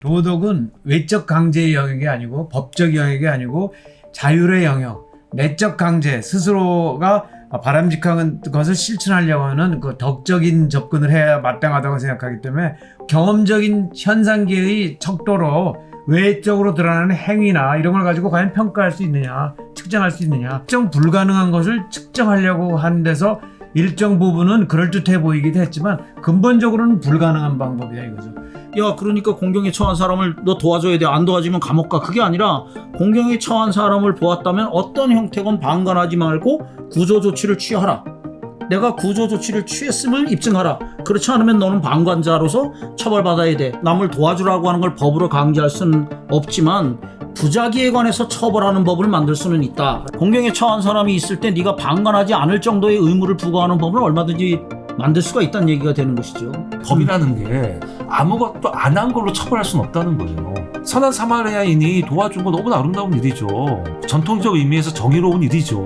도덕은 외적 강제의 영역이 아니고 법적 영역이 아니고 자율의 영역, 내적 강제 스스로가 바람직한 것을 실천하려고 하는 그 덕적인 접근을 해야 마땅하다고 생각하기 때문에 경험적인 현상계의 척도로 외적으로 드러나는 행위나 이런 걸 가지고 과연 평가할 수 있느냐, 측정할 수 있느냐, 측정 불가능한 것을 측정하려고 하는 데서 일정 부분은 그럴듯해 보이기도 했지만 근본적으로는 불가능한 방법이다 이거죠. 야 그러니까 공경에 처한 사람을 너 도와줘야 돼. 안 도와주면 감옥 가. 그게 아니라 공경에 처한 사람을 보았다면 어떤 형태건 방관하지 말고 구조 조치를 취하라. 내가 구조 조치를 취했음을 입증하라. 그렇지 않으면 너는 방관자로서 처벌받아야 돼. 남을 도와주라고 하는 걸 법으로 강제할 수는 없지만 부작위에 관해서 처벌하는 법을 만들 수는 있다 공경에 처한 사람이 있을 때 네가 방관하지 않을 정도의 의무를 부과하는 법을 얼마든지 만들 수가 있다는 얘기가 되는 것이죠 법이라는 게 아무것도 안 한 걸로 처벌할 수는 없다는 거죠. 선한 사마리아인이 도와준 건 너무나 아름다운 일이죠. 전통적 의미에서 정의로운 일이죠.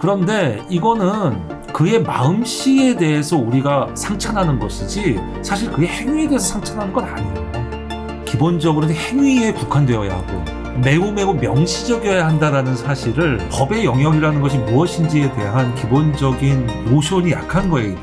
그런데 이거는 그의 마음씨에 대해서 우리가 상찬하는 것이지 사실 그의 행위에 대해서 상찬하는 건 아니에요. 기본적으로는 행위에 국한되어야 하고 매우 매우 명시적이어야 한다라는 사실을 법의 영역이라는 것이 무엇인지에 대한 기본적인 노션이 약한 거예요.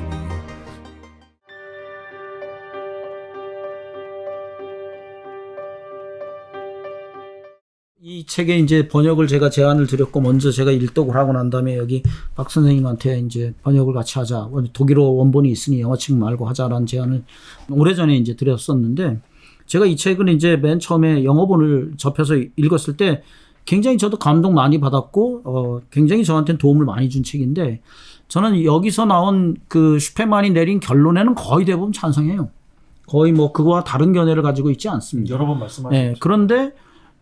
이 책의 이제 번역을 제가 제안을 드렸고 먼저 제가 일독을 하고 난 다음에 여기 박 선생님한테 이제 번역을 같이 하자. 독일어 원본이 있으니 영어책 말고 하자라는 제안을 오래전에 이제 드렸었는데 제가 이 책은 이제 맨 처음에 영어본을 접해서 읽었을 때 굉장히 저도 감동 많이 받았고 어 굉장히 저한테는 도움을 많이 준 책인데 저는 여기서 나온 그 슈페만이 내린 결론에는 거의 대부분 찬성해요. 거의 뭐 그거와 다른 견해를 가지고 있지 않습니다. 여러 번 말씀하셨죠. 네, 그런데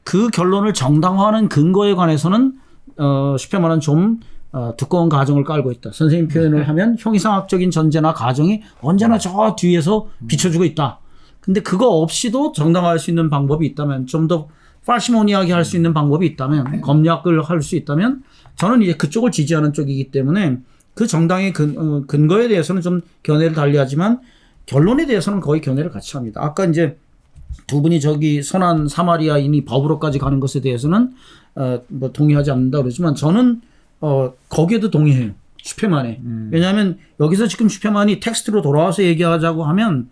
그 결론을 정당화하는 근거에 관해서는 어, 슈페만은 좀 어, 두꺼운 가정을 깔고 있다. 선생님 표현을 하면 형이상학적인 전제나 가정이 언제나 저 뒤에서 비춰주고 있다. 근데 그거 없이도 정당화할 수 있는 방법이 있다면 좀 더 파시모니하게 할 수 있는 방법이 있다면 검약을 할 수 있다면 저는 이제 그쪽을 지지하는 쪽이기 때문에 그 정당의 근, 어, 근거에 대해서는 좀 견해를 달리하지만 결론에 대해서는 거의 견해를 같이 합니다. 아까 이제 두 분이 저기 선한 사마리아인이 법으로까지 가는 것에 대해서는 어, 뭐 동의하지 않는다 그러지만 저는 어, 거기에도 동의해요. 슈페만에. 왜냐하면 여기서 지금 슈페만이 텍스트로 돌아와서 얘기하자고 하면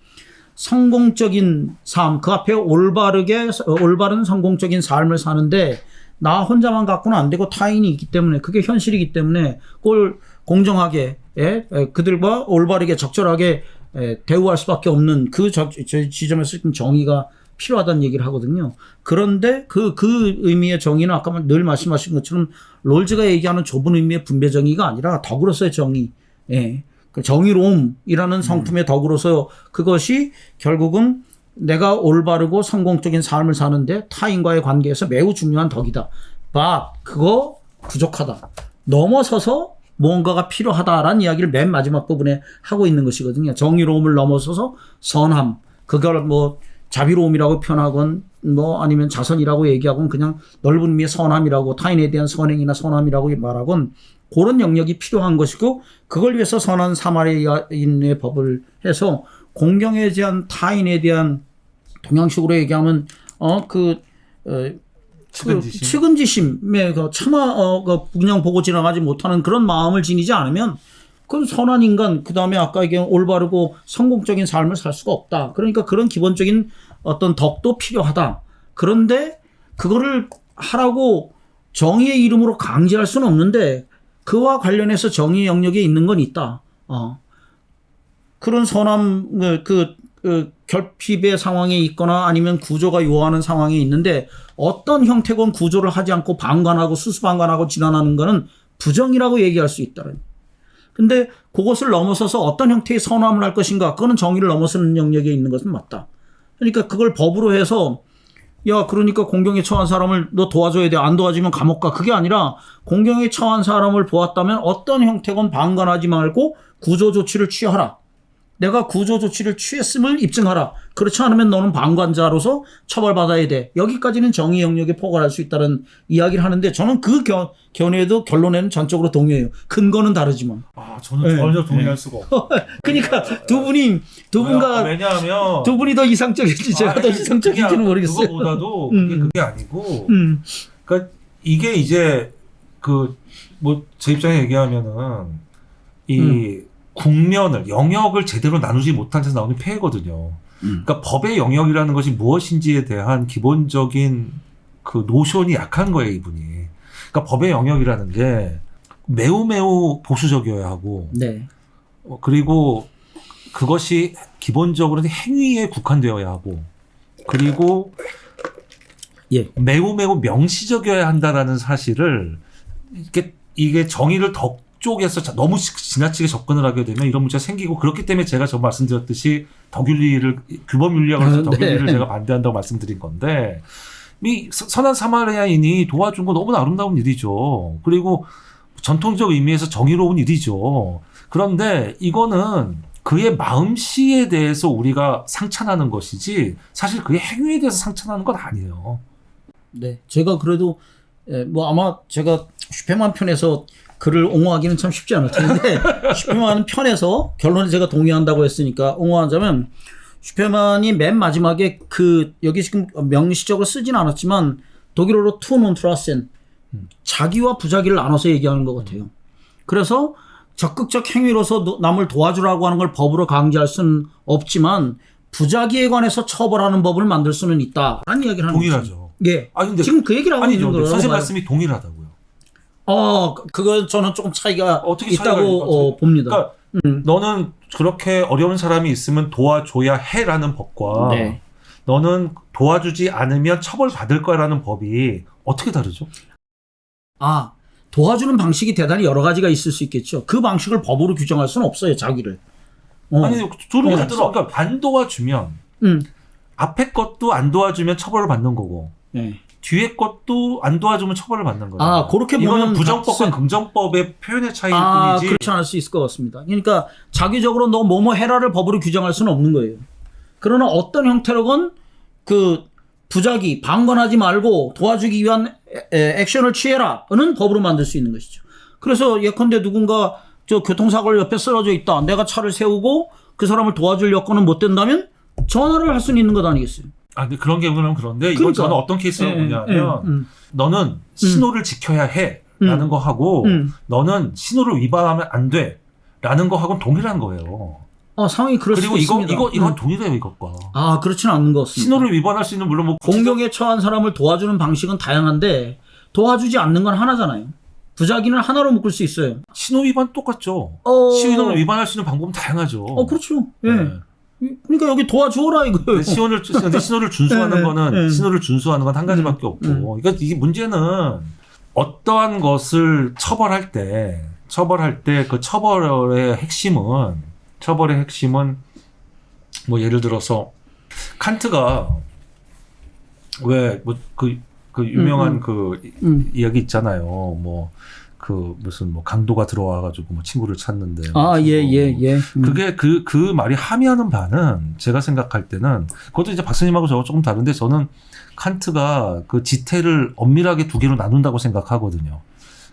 성공적인 삶, 그 앞에 올바르게 어, 올바른 성공적인 삶을 사는데 나 혼자만 갖고는 안 되고 타인이 있기 때문에 그게 현실이기 때문에 그걸 공정하게 예? 에, 그들과 올바르게 적절하게 에, 대우할 수밖에 없는 그 저, 저 지점에서 지금 정의가 필요하다는 얘기를 하거든요. 그런데 그, 그 의미의 정의는 아까 늘 말씀하신 것처럼 롤즈가 얘기하는 좁은 의미의 분배 정의가 아니라 덕으로서의 정의. 예. 그 정의로움이라는 성품의 덕으로서 그것이 결국은 내가 올바르고 성공적인 삶을 사는데 타인과의 관계에서 매우 중요한 덕이다. 바, 그거 부족하다. 넘어서서 무언가가 필요하다라는 이야기를 맨 마지막 부분에 하고 있는 것이거든요. 정의로움을 넘어서서 선함. 그걸 뭐 자비로움이라고 표현하건 뭐 아니면 자선이라고 얘기하건 그냥 넓은 의미의 선함이라고 타인에 대한 선행이나 선함이라고 말하건 그런 영역이 필요한 것이고 그걸 위해서 선한 사마리아인의 법을 해서 공경에 대한 타인에 대한 동양식으로 얘기하면 어그 어, 측은지심. 그 측은지심에 그 차마 어, 그 그냥 보고 지나가지 못하는 그런 마음을 지니지 않으면 그건 선한 인간 그 다음에 아까 얘기한 올바르고 성공적인 삶을 살 수가 없다. 그러니까 그런 기본적인 어떤 덕도 필요하다. 그런데 그거를 하라고 정의의 이름으로 강제할 수는 없는데 그와 관련해서 정의 영역에 있는 건 있다. 어. 그런 선함 그, 그, 그 결핍의 상황에 있거나 아니면 구조가 요하는 상황에 있는데 어떤 형태건 구조를 하지 않고 방관하고 수수방관하고 지나가는 거는 부정이라고 얘기할 수 있다는. 근데 그것을 넘어서서 어떤 형태의 선함을 할 것인가 그거는 정의를 넘어서는 영역에 있는 것은 맞다. 그러니까 그걸 법으로 해서 야 그러니까 공경에 처한 사람을 너 도와줘야 돼 안 도와주면 감옥 가 그게 아니라 공경에 처한 사람을 보았다면 어떤 형태건 방관하지 말고 구조 조치를 취하라. 내가 구조 조치를 취했음을 입증하라. 그렇지 않으면 너는 방관자로서 처벌받아야 돼. 여기까지는 정의 영역에 포괄할 수 있다는 이야기를 하는데 저는 그 견, 견해도 결론에는 전적으로 동의해요. 근거는 다르지만. 아 저는 네. 전혀 동의할 수가 없어요. 그러니까 두 분이 두 분과 왜냐하면 두 분이 더 이상적일지 제가 더 아니, 이상적일지는 그게 모르겠어요. 그거보다도 그게 음. 그게 아니고 음, 그러니까 이게 이제 그 뭐 제 입장에 얘기하면은 이 음. 국면을 영역을 제대로 나누지 못한 데서 나오는 폐해거든요. 음. 그러니까 법의 영역이라는 것이 무엇인지에 대한 기본적인 그 노션이 약한 거예요, 이분이. 그러니까 법의 영역이라는 게 매우 매우 보수적이어야 하고 네. 어, 그리고 그것이 기본적으로 행위에 국한되어야 하고 그리고 예. 매우 매우 명시적이어야 한다라는 사실을 이게 이게 정의를 덕 쪽에서 자- 너무 지- 지나치게 접근을 하게 되면 이런 문제가 생기고 그렇기 때문에 제가 저 말씀드렸듯이 덕윤리를 규범 윤리학을 해서 아, 네. 덕윤리를 제가 반대한다고 말씀드린 건데 이 서- 선한 사마리아인이 도와준 건 너무 아름다운 일이죠. 그리고 전통적 의미에서 정의로운 일이죠. 그런데 이거는 그의 마음씨에 대해서 우리가 상찬하는 것이지 사실 그의 행위에 대해서 상찬하는 건 아니에요. 네. 제가 그래도 에, 뭐 아마 제가 슈페만 편에서 글을 옹호하기는 참 쉽지 않을 텐데 슈페만 편에서 결론에 제가 동의한다고 했으니까 옹호하자면 슈페만이 맨 마지막에 그 여기 지금 명시적으로 쓰진 않았지만 독일어로 투 논 트라센 음. 자기와 부자기를 나눠서 얘기하는 것 같아요. 그래서 적극적 행위로서 노- 남을 도와주라고 하는 걸 법으로 강제할 수는 없지만 부자기에 관해서 처벌하는 법을 만들 수는 있다 라는 이야기를 하는. 동일하죠. 예. 아 근데 지금 그 얘기를 하고 아니죠. 있는 선생님 봐요. 말씀이 동일하다고요. 어, 그- 그건 저는 조금 차이가 어떻게 차이가 있다고 있- 어, 봅니다. 그러니까 음. 너는 그렇게 어려운 사람이 있으면 도와줘야 해라는 법과 네. 너는 도와주지 않으면 처벌받을 거라는 법이 어떻게 다르죠? 아, 도와주는 방식이 대단히 여러 가지가 있을 수 있겠죠. 그 방식을 법으로 규정할 수는 없어요, 자기를. 어. 아니 둘이 어. 그러니까 안 도와주면 음. 앞에 것도 안 도와주면 처벌을 받는 거고 네. 뒤에 것도 안 도와주면 처벌을 받는 거예요. 아, 그렇게 이거는 보면 부정법과 같은- 긍정법의 표현의 차이일 아, 뿐이지. 그렇지 않을 수 있을 것 같습니다. 그러니까 자기적으로 너 뭐뭐 해라를 법으로 규정할 수는 없는 거예요. 그러나 어떤 형태로건 그 부작위, 방관하지 말고 도와주기 위한 액션을 취해라는 법으로 만들 수 있는 것이죠. 그래서 예컨대 누군가 저 교통사고를 옆에 쓰러져 있다. 내가 차를 세우고 그 사람을 도와줄 여건은 못 된다면 전화를 할 수는 있는 것 아니겠어요? 아, 근데 그런 경우는 그런데 이건 그러니까. 저는 어떤 케이스가 예, 뭐냐면 예, 음, 너는 신호를 지켜야 해라는 음. 거 하고 음. 너는 신호를 위반하면 안 돼라는 거 하고는 동일한 거예요. 아, 상황이 그럴 그리고 수 이거 있습니다. 이거 이건 음. 동일해요 이것과. 아, 그렇지는 않는 것 같습니다. 신호를 위반할 수 있는 물론 뭐 공경에 처한 사람을 도와주는 방식은 다양한데 도와주지 않는 건 하나잖아요. 부작위는 하나로 묶을 수 있어요. 신호 위반 똑같죠. 어, 신호를 위반할 수 있는 방법은 다양하죠. 어, 그렇죠. 예. 네. 그러니까 여기 도와주어라 이거예요. 신호를 근데 신호를 준수하는 네, 거는 네. 신호를 준수하는 건 한 가지밖에 없고. 음. 그러니까 이게 문제는 어떠한 것을 처벌할 때 처벌할 때 그 처벌의 핵심은 처벌의 핵심은 뭐 예를 들어서 칸트가 왜 뭐그그 유명한 음, 음. 그 음. 이야기 있잖아요. 뭐 그 무슨 뭐 강도가 들어와가지고 뭐 친구를 찾는데. 아, 예, 뭐 예, 예. 음. 그게 그, 그 말이 함의하는 바는 제가 생각할 때는 그것도 이제 박사님하고 저하고 조금 다른데 저는 칸트가 그 지태를 엄밀하게 두 개로 나눈다고 생각하거든요.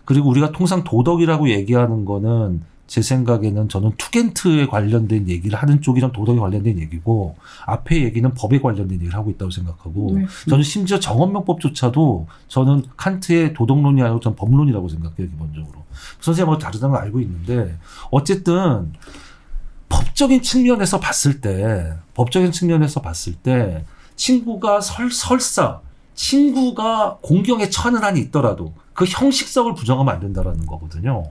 그리고 우리가 통상 도덕이라고 얘기하는 거는 제 생각에는 저는 투겐트에 관련된 얘기를 하는 쪽이 좀 도덕에 관련된 얘기고 앞에 얘기는 법에 관련된 얘기를 하고 있다고 생각하고 네. 저는 심지어 정언명법조차도 저는 칸트의 도덕론이 아니고 전 법론이라고 생각해요 기본적으로 선생님하고 다르다는 걸 알고 있는데 어쨌든 법적인 측면에서 봤을 때 법적인 측면에서 봤을 때 친구가 설, 설사 친구가 공경에 처하는 한이 있더라도 그 형식성을 부정하면 안 된다라는 거거든요.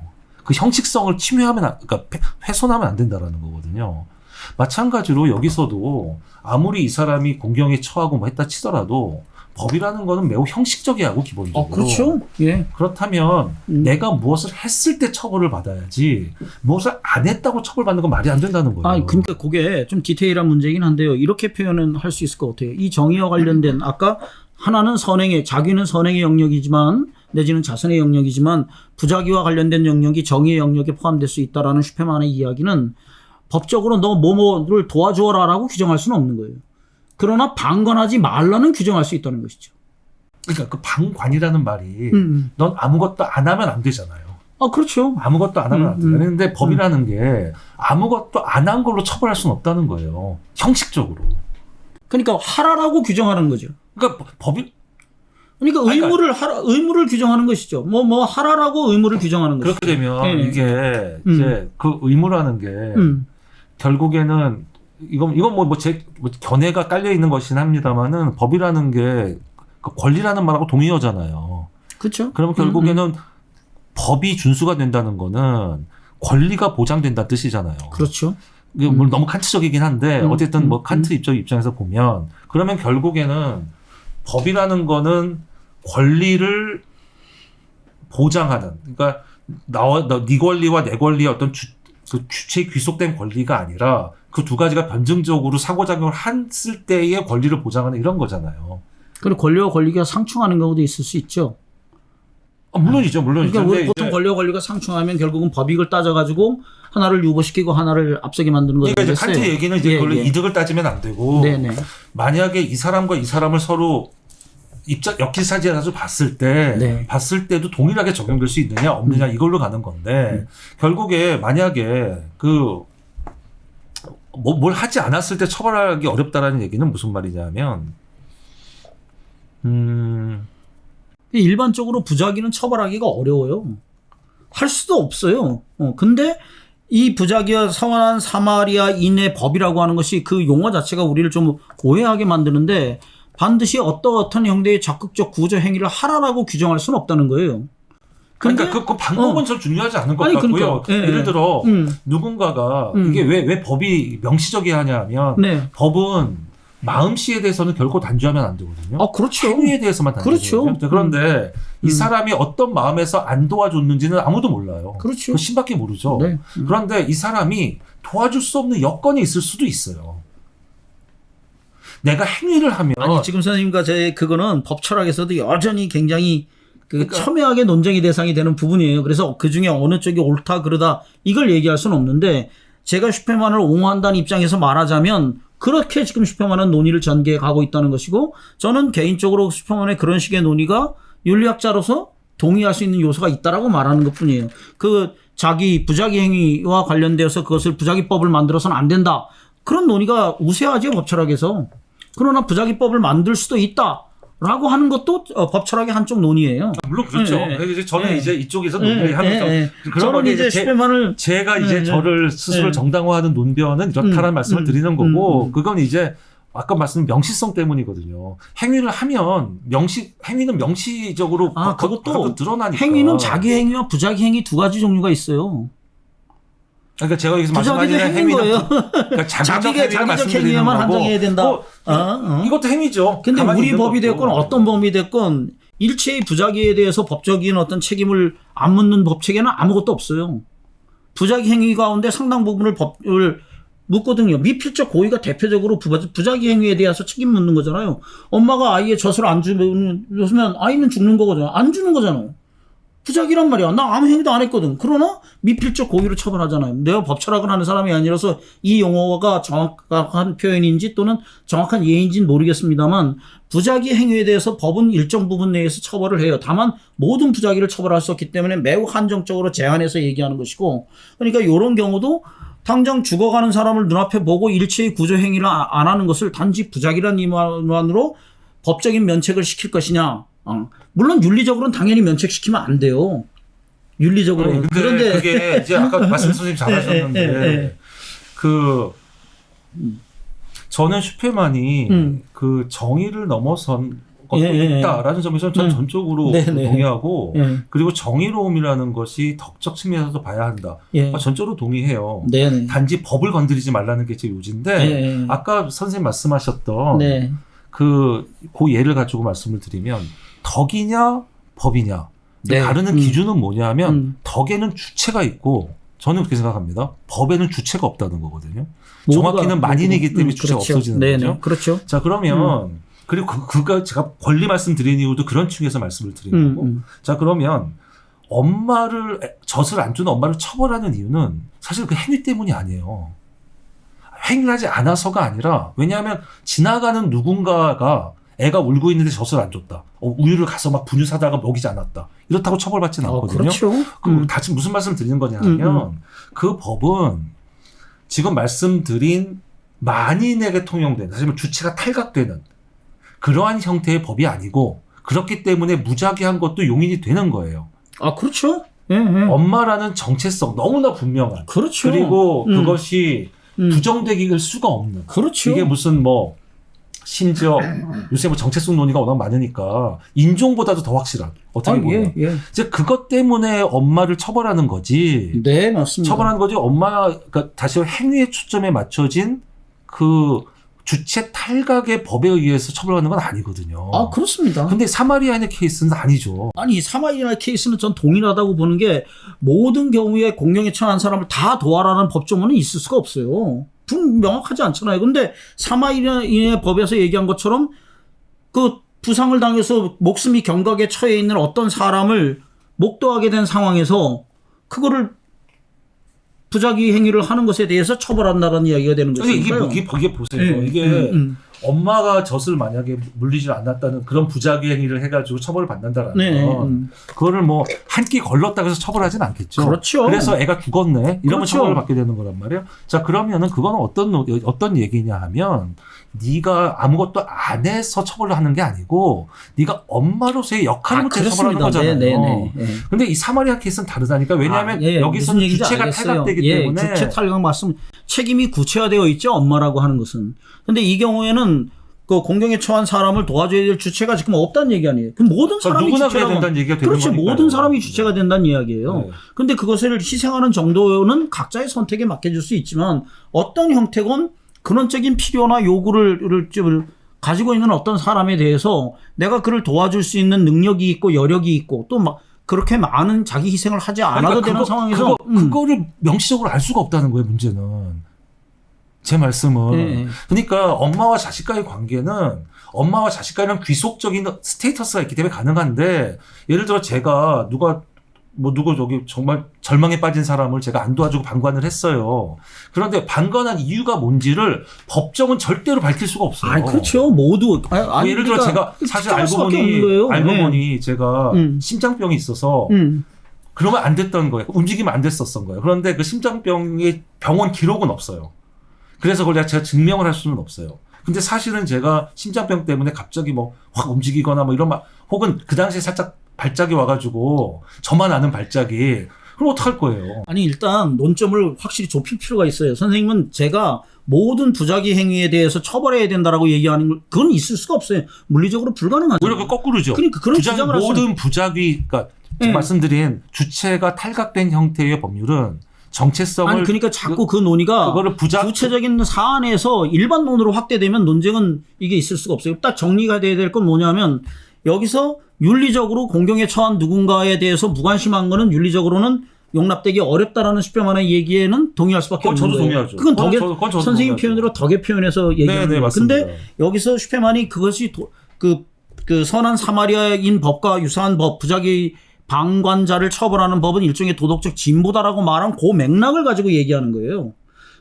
그 형식성을 침해하면 안- 그러니까 폐- 훼손하면 안 된다라는 거거든요. 마찬가지로 여기서도 아무리 이 사람이 공경에 처하고 뭐 했다 치더라도 법이라는 거는 매우 형식적이야 하고 기본적으로. 어, 그렇죠. 예. 그렇다면 음. 내가 무엇을 했을 때 처벌을 받아야지 무엇을 안 했다고 처벌받는 건 말이 안 된다는 거예요. 아, 그러니까 그게 좀 디테일한 문제이긴 한데요. 이렇게 표현은 할 수 있을 것 같아요. 이 정의와 관련된 아까 하나는 선행의 자기는 선행의 영역이지만 내지는 자선의 영역이지만 부자기와 관련된 영역이 정의의 영역에 포함될 수 있다라는 슈페만의 이야기는 법적으로 너 뭐뭐를 도와주어라라고 규정할 수는 없는 거예요. 그러나 방관하지 말라는 규정할 수 있다는 것이죠. 그러니까 그 방관이라는 말이 음. 넌 아무것도 안 하면 안 되잖아요. 아 그렇죠. 아무것도 안 하면 안 음, 되잖아요. 음. 근데 법이라는 게 아무것도 안 한 걸로 처벌할 수는 없다는 거예요. 형식적으로. 그러니까 하라라고 규정하는 거죠. 그러니까 법이 그러니까 아니, 의무를 하라 의무를 규정하는 것이죠. 뭐뭐 하라라고 의무를 규정하는 것이죠. 그렇게 되면 예. 이게 음. 이제 그 의무라는 게 음. 결국에는 이건 이건 뭐뭐제 뭐 견해가 깔려 있는 것이긴 합니다만은 법이라는 게그 권리라는 말하고 동의어잖아요. 그렇죠. 그러면 결국에는 법이 준수가 된다는 거는 권리가 보장된다 뜻이잖아요. 그렇죠. 이게 물론 너무 칸트적이긴 한데 음, 어쨌든 뭐 음, 칸트 입장 입장에서 보면 그러면 결국에는 법이라는 거는 권리를 보장하는 그러니까 나와 너, 네 권리와 내 권리의 어떤 주, 그 주체에 귀속된 권리가 아니라 그 두 가지가 변증적으로 상호작용을 했을 때의 권리를 보장하는 이런 거잖아요. 그리고 권리와 권리가 상충하는 경우도 있을 수 있죠. 아, 물론이죠, 물론이죠. 그러니까 보통 권리와 권리가 상충하면 결국은 법익을 따져가지고 하나를 유보시키고 하나를 앞서게 만드는 거죠. 그러니까 이제 칸트 얘기는 이제 예, 그걸로 예. 이득을 따지면 안 되고 네네. 만약에 이 사람과 이 사람을 서로 입장 역기사지에서 봤을 때 네. 봤을 때도 동일하게 적용될 수 있느냐 없느냐 이걸로 가는 건데 음. 결국에 만약에 그 뭐, 뭘 하지 않았을 때 처벌하기 어렵다라는 얘기는 무슨 말이냐면 음 일반적으로 부작위는 처벌하기가 어려워요. 할 수도 없어요. 어, 근데 이 부작위와 성환한 사마리아인의 법이라고 하는 것이 그 용어 자체가 우리를 좀 오해하게 만드는데 반드시 어떠어떤 형태의 적극적 구조 행위를 하라라고 규정할 수는 없다는 거예요. 그러니까 그, 그 방법은 어. 전 중요하지 않은 것 아니, 같고요. 그러니까. 예, 예. 들어 음, 누군가가 음. 이게 왜 왜 법이 명시적이야 하냐면 네. 법은 마음씨에 대해서는 결코 단죄하면 안 되거든요. 아, 그렇죠. 행위에 대해서만 단죄해요. 그렇죠. 그런데 이 음. 사람이 어떤 마음에서 안 도와줬는지는 아무도 몰라요. 그렇죠. 그 신밖에 모르죠. 네. 음. 그런데 이 사람이 도와줄 수 없는 여건이 있을 수도 있어요. 내가 행위를 하면 아니 지금 선생님과 제 그거는 법 철학에서도 여전히 굉장히 그 그러니까- 첨예하게 논쟁의 대상이 되는 부분이에요. 그래서 그 중에 어느 쪽이 옳다 그러다 이걸 얘기할 수는 없는데 제가 슈페만을 옹호한다는 입장에서 말하자면 그렇게 지금 슈페만은 논의를 전개해 가고 있다는 것이고 저는 개인적으로 슈페만의 그런 식의 논의가 윤리학자로서 동의할 수 있는 요소가 있다라고 말하는 것뿐이에요. 그 자기 부작위 행위와 관련되어서 그것을 부작위법을 만들어서는 안 된다. 그런 논의가 우세하죠 법철학에서. 그러나 부작위법을 만들 수도 있다 라고 하는 것도 어, 법철학의 한쪽 논의예요. 물론 그렇죠. 예, 예. 이제 저는 예. 이제 이쪽에서 예, 논의하면서 예, 예. 그런 저는 이제 제- 슈페만을 제가 이제 네, 네. 저를 스스로 네. 정당화하는 논변은 이렇다라는 음, 말씀을 음, 드리는 거고 음, 음. 그건 이제 아까 말씀 명시성 때문이거든요. 행위를 하면 명시 행위는 명시적으로 아, 거- 그것도 드러나니까. 행위는 자기 행위와 부작위 행위 두 가지 종류가 있어요. 그러니까 제가 여기서 행위인 행위는 거예요. 그러니까 자기적 자기적 말씀드리는 행위에만. 한정해야 된다. 뭐, 어, 어. 이것도 행위죠. 근데 우리 법이. 됐건 어떤 법이 됐건 일체의 부작위에 대해서 법적인 어떤 책임을 안 묻는 법 체계는 아무것도 없어요. 부작위 행위 가운데 상당 부분을 법을 묻거든요. 미필적 고의가 대표적으로 부- 부작위 행위에 대해서 책임 묻는 거잖아요. 엄마가 아이의 젖을 안 주면 아이는 죽는 거거든요. 안 주는 거잖아요. 부작위란 말이야. 나 아무 행위도 안 했거든. 그러나 미필적 고의로 처벌하잖아요. 내가 법철학을 하는 사람이 아니라서 이 용어가 정확한 표현인지 또는 정확한 예인지는 모르겠습니다만 부작위 행위에 대해서 법은 일정 부분 내에서 처벌을 해요. 다만 모든 부작위를 처벌할 수 없기 때문에 매우 한정적으로 제한해서 얘기하는 것이고 그러니까 이런 경우도 당장 죽어가는 사람을 눈앞에 보고 일체의 구조 행위를 아- 안 하는 것을 단지 부작위란 이만으로 법적인 면책을 시킬 것이냐. 어. 물론 윤리적으로는 당연히 면책시키면 안 돼요. 윤리적으로. 아니, 근데 그런데 그게 이제 아까 말씀 선생님 잘하셨는데 예, 예, 예. 그 저는 슈페만이 음. 그 정의를 넘어선 것도 예, 예, 예. 있다라는 점에서 전 음. 전적으로 네, 네. 동의하고 예, 그리고 정의로움이라는 것이 덕적 측면에서도 봐야 한다. 예. 아, 전적으로 동의해요. 네네. 단지 법을 건드리지 말라는 게 제 요지인데. 아까 선생님 말씀하셨던 네. 그, 그 예를 가지고 말씀을 드리면 덕이냐 법이냐 네. 가르는 음. 기준은 뭐냐면 음. 덕에는 주체가 있고 저는 그렇게 생각합니다. 법에는 주체가 없다는 거거든요. 정확히는 만인이기 때문에 음, 주체가 그렇죠. 없어지는 네네. 거죠. 그렇죠. 자 그러면 그리고 그, 그가 제가 권리 말씀드린 이유도 그런 측에서 말씀을 드린 음, 거고 음. 자 그러면 엄마를 젖을 안 주는 엄마를 처벌하는 이유는 사실 그 행위 때문이 아니에요. 행위를 하지 않아서가 아니라 왜냐하면 지나가는 누군가가 애가 울고 있는데 젖을 안 줬다. 어, 우유를 가서 막 분유 사다가 먹이지 않았다. 이렇다고 처벌받지는 어, 않거든요. 그렇죠. 그 음. 다시 무슨 말씀 드리는 거냐면 음, 그 법은 지금 말씀드린 만인에게 통용되는 사실 주체가 탈각되는 그러한 형태의 법이 아니고 그렇기 때문에 무작위한 것도 용인이 되는 거예요. 아 그렇죠. 예, 예. 엄마라는 정체성 너무나 분명한 그렇죠. 그리고 음. 그것이 음. 부정되기를 수가 없는 그렇죠. 이게 무슨 뭐 심지어 요새 뭐 정체성 논의가 워낙 많으니까 인종보다도 더 확실한 어떻게 아, 보면 예, 예. 이제 그것 때문에 엄마를 처벌하는 거지 네, 맞습니다. 처벌하는 거지 엄마 그러니까 다시 행위의 초점에 맞춰진 그 주체 탈각의 법에 의해서 처벌하는 건 아니거든요. 아, 그렇습니다. 근데 사마리아인의 케이스는 아니죠. 아니, 사마리아 케이스는 전 동일하다고 보는 게 모든 경우에 공경에 처한 사람을 다 도와라는 법조문은 있을 수가 없어요. 분 명확하지 않잖아요. 근데 사마리아인의 법에서 얘기한 것처럼 그 부상을 당해서 목숨이 경각에 처해 있는 어떤 사람을 목도하게 된 상황에서 그거를 부작위 행위를 하는 것에 대해서 처벌한다는 이야기가 되는 근데 이게. 뭐- 이게, 이게 보세요. 예, 이게 음, 음. 엄마가 젖을 만약에 물리질 않았다는 그런 부작위 행위를 해가지고 처벌을 받는다라는 네, 건 음. 그거를 뭐 한 끼 걸렀다고 해서 처벌하진 않겠죠. 그렇죠. 그래서 애가 죽었네. 이러면 그렇죠. 처벌을 받게 되는 거란 말이에요. 자 그러면은 그거는 어떤 노- 어떤 얘기냐 하면 네가 아무것도 안 해서 처벌을 하는 게 아니고 네가 엄마로서의 역할을 아, 못해서 처벌하는 그렇습니다. 거잖아요. 네, 네, 네. 예. 근데 이 사마리아 케이스는 다르다니까 왜냐하면 아, 예, 여기서는 무슨 얘기인지 주체가 알겠어요. 탈각되기 예, 때문에 주체 탈각 말씀 책임이 구체화되어 있죠 엄마라고 하는 것은. 근데 이 경우에는 그 공경에 처한 사람을 도와줘야 될 주체가 지금 없다는 얘기 아니에요. 그 모든 그러니까 사람이 누구나 주체가 된다는 얘기가 되는 그렇지 거니까요. 모든 사람이 주체가 된다는 이야기예요. 네. 근데 그것을 희생하는 정도는 각자의 선택에 맡겨줄 수 있지만 어떤 형태건 근원적인 필요나 요구를 좀 가지고 있는 어떤 사람에 대해서 내가 그를 도와줄 수 있는 능력이 있고 여력이 있고 또 막 그렇게 많은 자기 희생을 하지 않아도 그러니까 되는 그거- 상황에서 그거, 음. 그거를 명시적으로 알 수가 없다는 거예요 문제는 제 말씀은 예, 예. 그러니까 엄마와 자식과의 관계는 엄마와 자식과는 귀속적인 스테이터스가 있기 때문에 가능한데 예를 들어 제가 누가 뭐 누구 저기 정말 절망에 빠진 사람을 제가 안 도와주고 방관을 했어요. 그런데 방관한 이유가 뭔지를 법정은 절대로 밝힐 수가 없어요. 아, 그렇죠. 모두. 아니, 아니, 예를 들어 그러니까 제가 사실 알고 보니. 알고 네. 보니 제가 음. 심장병이 있어서 음. 그러면 안 됐던 거예요. 움직이면 안 됐었던 거예요. 그런데 그 심장병의 병원 기록은 없어요. 그래서 그걸 내가 제가 증명을 할 수는 없어요. 근데 사실은 제가 심장병 때문에 갑자기 뭐 확 움직이거나 뭐 이런 막 혹은 그 당시에 살짝 발작이 와가지고 저만 아는 발작이 그럼 어떡할 거예요? 아니 일단 논점을 확실히 좁힐 필요가 있어요. 선생님은 제가 모든 부작위 행위에 대해서 처벌해야 된다라고 얘기하는 걸 그건 있을 수가 없어요. 물리적으로 불가능하죠. 오히려 그 거꾸로죠. 그러니까 그런 부작, 주장을 모든 부작위, 그러니까 네. 말씀드린 주체가 탈각된 형태의 법률은 정체성을 아니 그러니까 자꾸 그 논의가 그거를 부작 구체적인 사안에서 일반론으로 확대되면 논쟁은 이게 있을 수가 없어요. 딱 정리가 돼야 될 건 뭐냐면 여기서 윤리적으로 공경에 처한 누군가에 대해서 무관심한 거는 윤리적으로는 용납되기 어렵다라는 수평만의 얘기에는 동의할 수밖에 없는 저도 거예요. 동의하죠. 그건 덕의 저도- 그건 저도 선생님 동의하죠. 표현으로 덕의 표현에서 얘기하는 네, 네, 거예요. 근데 여기서 슈페만이 그것이 도- 그, 그 선한 사마리아인 법과 유사한 법, 부작위 방관자를 처벌하는 법은 일종의 도덕적 진보다라고 말한 그 맥락을 가지고 얘기하는 거예요.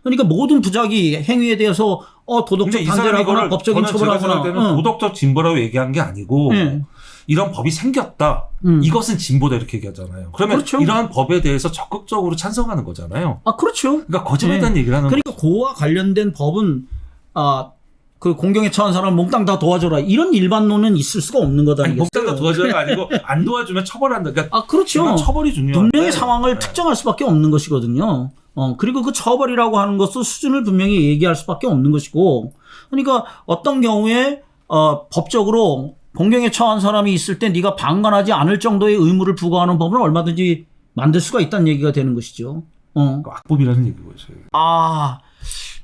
그러니까 모든 부작위 행위에 대해서 어 도덕적 이거를 법적인 처벌하거나 때는 어. 도덕적 진보라고 얘기한 게 아니고 네. 이런 법이 생겼다. 음. 이것은 진보다 이렇게 얘기하잖아요. 그러면 그렇죠. 이러한 법에 대해서 적극적으로 찬성하는 거잖아요. 아 그렇죠. 그러니까 거짓말다는 얘기를 하는 그러니까 그와 관련된 법은 아 그 공경에 처한 사람 몽땅 다 도와줘라 이런 일반론은 있을 수가 없는 거다. 아니, 목다가 도와줘가 아니고 안 도와주면 처벌한다. 그러니까 아 그렇죠. 처벌이 중요한데 분명히 상황을 네. 특정할 수밖에 없는 것이거든요. 어, 그리고 그 처벌이라고 하는 것도 수준을 분명히 얘기할 수밖에 없는 것이고, 그러니까 어떤 경우에, 어, 법적으로 공경에 처한 사람이 있을 때 네가 방관하지 않을 정도의 의무를 부과하는 법은 얼마든지 만들 수가 있다는 얘기가 되는 것이죠. 어. 그 악법이라는 얘기고요. 저희. 아,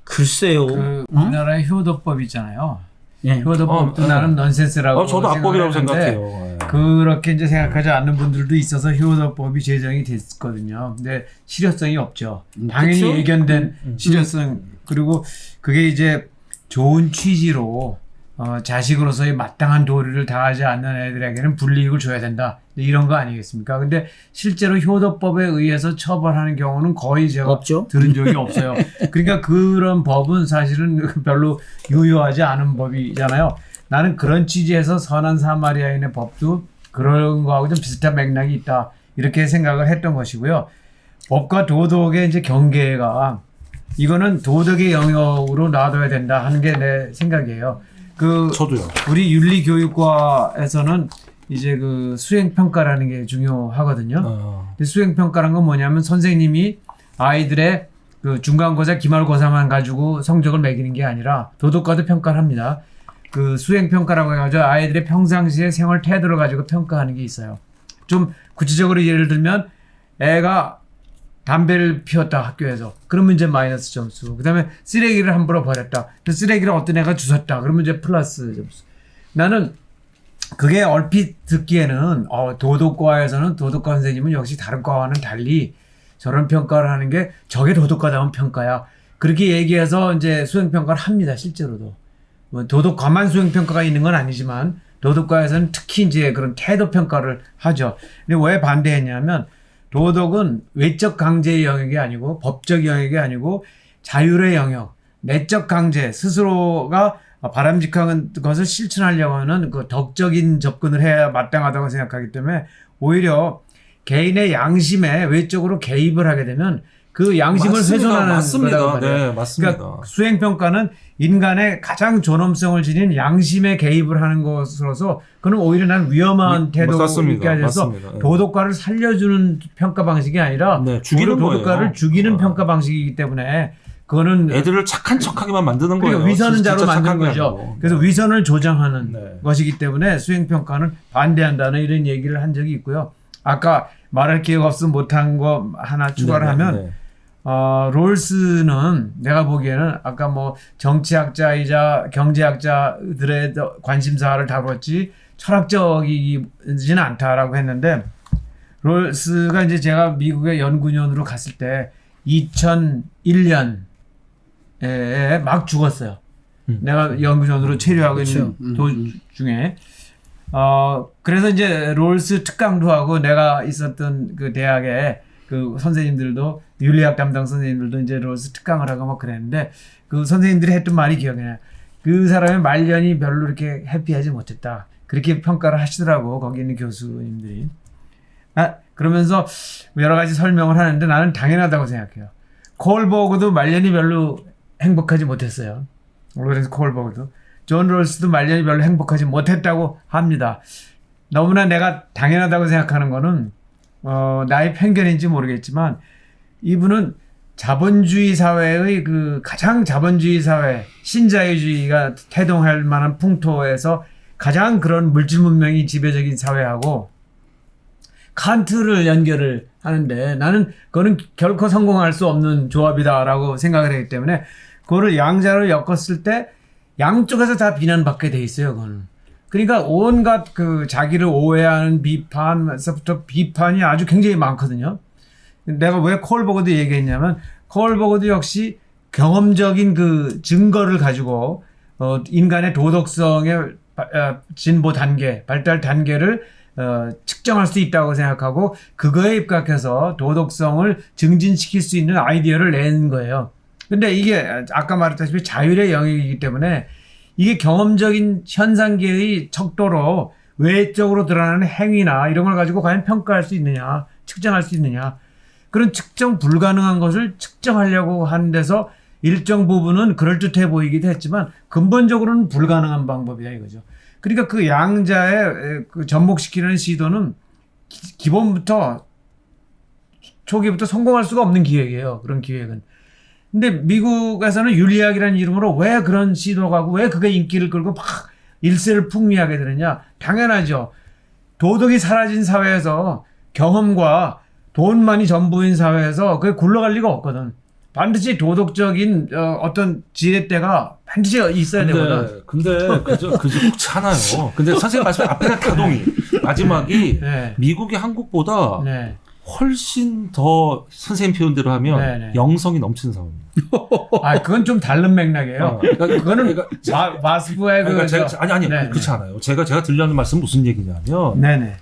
글쎄요. 그 어? 우리나라의 효도법 있잖아요. 예. 효도법도 어, 나름 네. 넌센스라고 어, 저도 악법이라고 생각해요. 예. 그렇게 이제 생각하지 않는 분들도 있어서 효도법이 제정이 됐거든요. 근데 실효성이 없죠. 당연히 그쵸? 예견된 음, 음. 실효성 그리고 그게 이제 좋은 취지로 어, 자식으로서의 마땅한 도리를 다하지 않는 애들에게는 불이익을 줘야 된다. 이런 거 아니겠습니까? 근데 실제로 효도법에 의해서 처벌하는 경우는 거의 제가 없죠. 들은 적이 없어요. 그러니까 그런 법은 사실은 별로 유효하지 않은 법이잖아요. 나는 그런 취지에서 선한 사마리아인의 법도 그런 거하고 좀 비슷한 맥락이 있다. 이렇게 생각을 했던 것이고요. 법과 도덕의 이제 경계가 이거는 도덕의 영역으로 놔둬야 된다 하는 게 내 생각이에요. 그 저도요. 우리 윤리 교육과에서는 이제 그 수행 평가라는 게 중요하거든요. 어, 수행 평가란 건 뭐냐면 선생님이 아이들의 그 중간고사, 기말고사만 가지고 성적을 매기는 게 아니라 도덕과도 평가를 합니다. 그 수행 평가라고 해가지고 아이들의 평상시의 생활 태도를 가지고 평가하는 게 있어요. 좀 구체적으로 예를 들면 애가 담배를 피웠다 학교에서 그러면 이제 마이너스 점수. 그다음에 쓰레기를 함부로 버렸다. 그 쓰레기를 어떤 애가 주웠다. 그러면 이제 플러스 점수. 나는 그게 얼핏 듣기에는 어, 도덕과에서는 도덕과 선생님은 역시 다른 과와는 달리 저런 평가를 하는 게 저게 도덕과다운 평가야. 그렇게 얘기해서 이제 수행 평가를 합니다. 실제로도. 뭐 도덕과만 수행 평가가 있는 건 아니지만 도덕과에서는 특히 이제 그런 태도 평가를 하죠. 근데 왜 반대했냐면 도덕은 외적 강제의 영역이 아니고 법적 영역이 아니고 자율의 영역, 내적 강제 스스로가 바람직한 것을 실천하려고 하는 그 덕적인 접근을 해야 마땅하다고 생각하기 때문에 오히려 개인의 양심에 외적으로 개입을 하게 되면 그 양심을 맞습니다. 훼손하는 맞습니다. 거라고 말해요. 네, 맞습니다. 그러니까 수행 평가는 인간의 가장 존엄성을 지닌 양심에 개입을 하는 것으로서 그는 오히려 난 위험한 맞습니다. 해서 맞습니다. 예. 도덕과를 살려주는 평가 방식이 아니라 네, 죽이는 거예요. 죽이는 어. 평가 방식이기 때문에 그거는 애들을 착한 척하게만 만드는 거예요. 그러니까 위선자로 진짜 만든 거죠. 그래서 위선을 조장하는 네. 것이기 때문에 수행 평가는 반대한다는 이런 얘기를 한 적이 있고요. 아까 말할 기회가 없어 못한 거 하나 추가를 네, 네, 하면 네. 어, 롤스는 내가 보기에는 아까 뭐 정치학자이자 경제학자들의 관심사를 다뤘지 철학적이지는 않다라고 했는데 롤스가 이제 제가 미국의 연구년으로 갔을 때 2001년에 막 죽었어요. 음. 내가 연구년으로 체류하고 그렇죠. 있는 음, 도중에 어 그래서 이제 롤스 특강도 하고 내가 있었던 그 대학에 그 선생님들도 윤리학 담당 선생님들도 이제 롤스 특강을 하고 막 그랬는데 그 선생님들이 했던 말이 기억이 나요. 그 사람의 말년이 별로 이렇게 해피하지 못했다. 그렇게 평가를 하시더라고 거기 있는 교수님들이. 아 그러면서 여러 가지 설명을 하는데 나는 당연하다고 생각해요. 콜버그도 말년이 별로 행복하지 못했어요. 로렌스 콜버그도. 존 롤스도 말년이 별로 행복하지 못했다고 합니다. 너무나 내가 당연하다고 생각하는 거는 어, 나의 편견인지 모르겠지만 이분은 자본주의 사회의 그 가장 자본주의 사회 신자유주의가 태동할 만한 풍토에서 가장 그런 물질 문명이 지배적인 사회하고 칸트를 연결을 하는데 나는 그거는 결코 성공할 수 없는 조합이다라고 생각을 하기 때문에 그거를 양자로 엮었을 때 양쪽에서 다 비난받게 돼 있어요, 그거는. 그러니까 온갖 그 자기를 오해하는 비판에서부터 비판이 아주 굉장히 많거든요. 내가 왜 콜버그도 얘기했냐면 콜버그도 역시 경험적인 그 증거를 가지고 어, 인간의 도덕성의 바- 어, 진보 단계, 발달 단계를 어, 측정할 수 있다고 생각하고 그거에 입각해서 도덕성을 증진시킬 수 있는 아이디어를 낸 거예요. 근데 이게 아까 말했다시피 자율의 영역이기 때문에 이게 경험적인 현상계의 척도로 외적으로 드러나는 행위나 이런 걸 가지고 과연 평가할 수 있느냐, 측정할 수 있느냐. 그런 측정 불가능한 것을 측정하려고 하는 데서 일정 부분은 그럴듯해 보이기도 했지만 근본적으로는 불가능한 방법이다 이거죠. 그러니까 그 양자에 에, 그 접목시키는 시도는 기- 기본부터 초기부터 성공할 수가 없는 기획이에요. 그런 기획은. 근데 미국에서는 윤리학이라는 이름으로 왜 그런 시도가 하고 왜 그게 인기를 끌고 막 일세를 풍미하게 되느냐? 당연하죠. 도덕이 사라진 사회에서 경험과 돈만이 전부인 사회에서 그게 굴러갈 리가 없거든. 반드시 도덕적인 어, 어떤 지렛대가 반드시 있어야 되거든. 근데 근데 그저 그저 그렇지 않아요. 근데 선생님 말씀 앞에 다동이 마지막이 네. 미국이 한국보다 네. 훨씬 더 선생님 표현대로 하면 네네. 영성이 넘치는 사람입니다. 아 그건 좀 다른 맥락이에요. 어, 그러니까 그거는 그러니까 마, 마스부의 그 그러니까 제가, 저- 아니 아니 네, 그렇지 네. 않아요. 제가 제가 들려는 말씀 은 무슨 얘기냐면 네네.